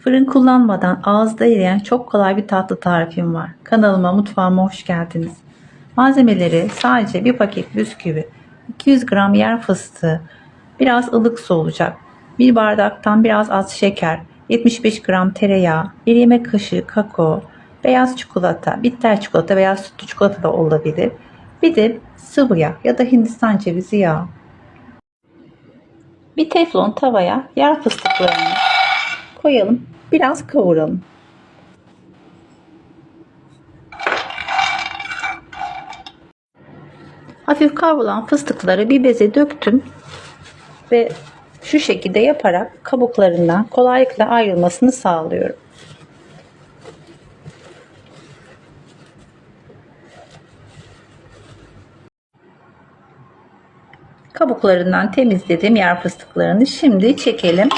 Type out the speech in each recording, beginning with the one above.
Fırın kullanmadan ağızda eriyen çok kolay bir tatlı tarifim var. Kanalıma mutfağıma hoş geldiniz. Malzemeleri sadece bir paket bisküvi, 200 gram yer fıstığı, biraz ılık su olacak, bir bardaktan biraz az şeker, 75 gram tereyağı, bir yemek kaşığı kakao, beyaz çikolata, bitter çikolata veya sütlü çikolata da olabilir. Bir de sıvı yağ ya da hindistan cevizi yağı. Bir teflon tavaya yer fıstıklarını koyalım. Biraz kavuralım. Hafif kavrulan fıstıkları bir beze döktüm ve şu şekilde yaparak kabuklarından kolaylıkla ayrılmasını sağlıyorum. Kabuklarından temizledim yer fıstıklarını. Şimdi çekelim.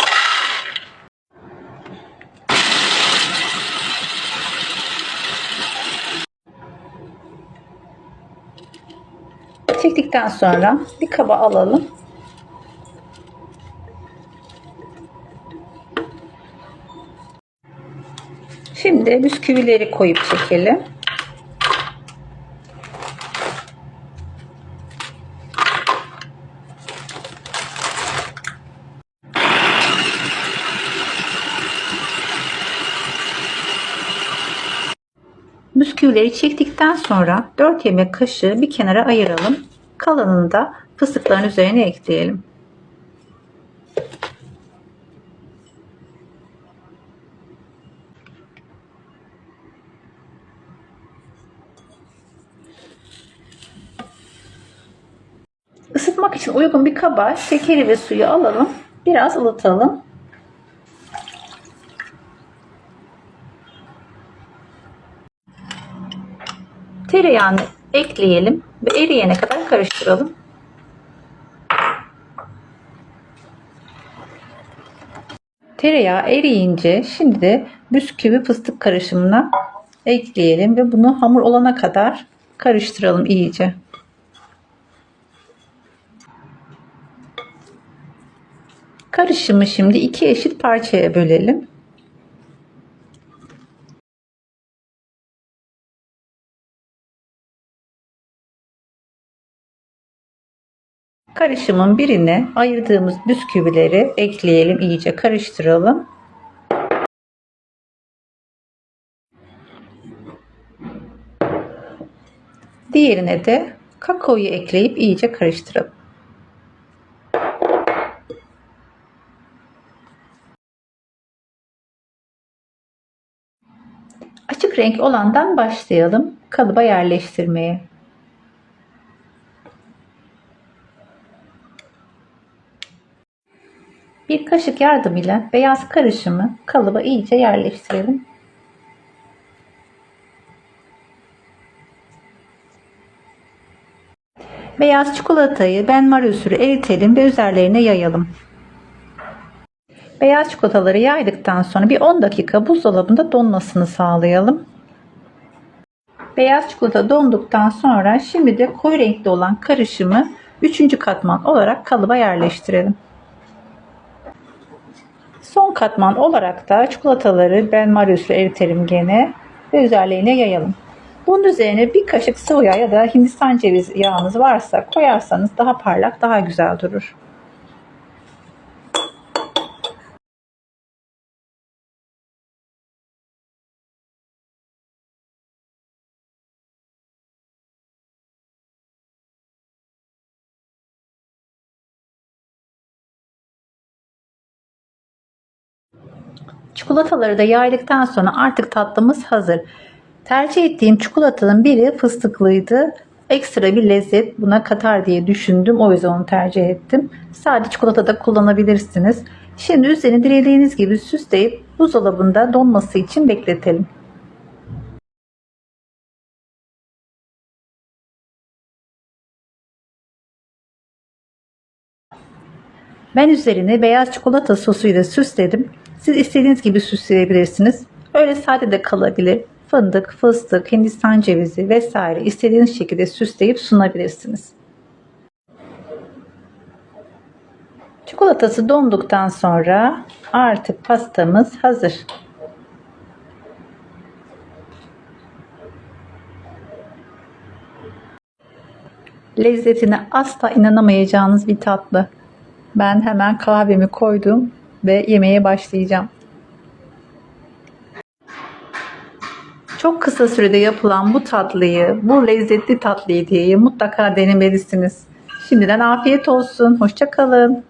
Çektikten sonra bir kaba alalım. Şimdi bisküvileri koyup çekelim. Bisküvileri çektikten sonra 4 yemek kaşığı bir kenara ayıralım. Kalanını da fıstıkların üzerine ekleyelim. Isıtmak için uygun bir kaba şekeri ve suyu alalım. Biraz ılıtalım. Tereyağını ekleyelim ve eriyene kadar karıştıralım. Tereyağı eriyince şimdi de bisküvi fıstık karışımına ekleyelim ve bunu hamur olana kadar karıştıralım iyice. Karışımı şimdi iki eşit parçaya bölelim. Karışımın birine ayırdığımız bisküvileri ekleyelim, iyice karıştıralım. Diğerine de kakaoyu ekleyip iyice karıştıralım. Açık renk olandan başlayalım kalıba yerleştirmeye. Bir kaşık yardımıyla beyaz karışımı kalıba iyice yerleştirelim. Beyaz çikolatayı benmari usulü eritelim ve üzerlerine yayalım. Beyaz çikolataları yaydıktan sonra bir 10 dakika buzdolabında donmasını sağlayalım. Beyaz çikolata donduktan sonra şimdi de koyu renkli olan karışımı 3. katman olarak kalıba yerleştirelim. Son katman olarak da çikolataları ben Marius'la eritelim gene ve üzerlerine yayalım. Bunun üzerine bir kaşık sıvı yağ ya da hindistan cevizi yağınız varsa koyarsanız daha parlak daha güzel durur. Çikolataları da yaydıktan sonra artık tatlımız hazır. Tercih ettiğim çikolatanın biri fıstıklıydı. Ekstra bir lezzet buna katar diye düşündüm. O yüzden onu tercih ettim. Sade çikolata da kullanabilirsiniz. Şimdi üzerini dilediğiniz gibi süsleyip buzdolabında donması için bekletelim. Ben üzerine beyaz çikolata sosuyla süsledim. Siz istediğiniz gibi süsleyebilirsiniz. Öyle sade de kalabilir. Fındık, fıstık, hindistan cevizi vesaire istediğiniz şekilde süsleyip sunabilirsiniz. Çikolatası donduktan sonra artık pastamız hazır. Lezzetine asla inanamayacağınız bir tatlı. Ben hemen kahvemi koydum ve yemeğe başlayacağım. Çok kısa sürede yapılan bu tatlıyı, bu lezzetli tatlıyı diye mutlaka denemelisiniz. Şimdiden afiyet olsun. Hoşça kalın.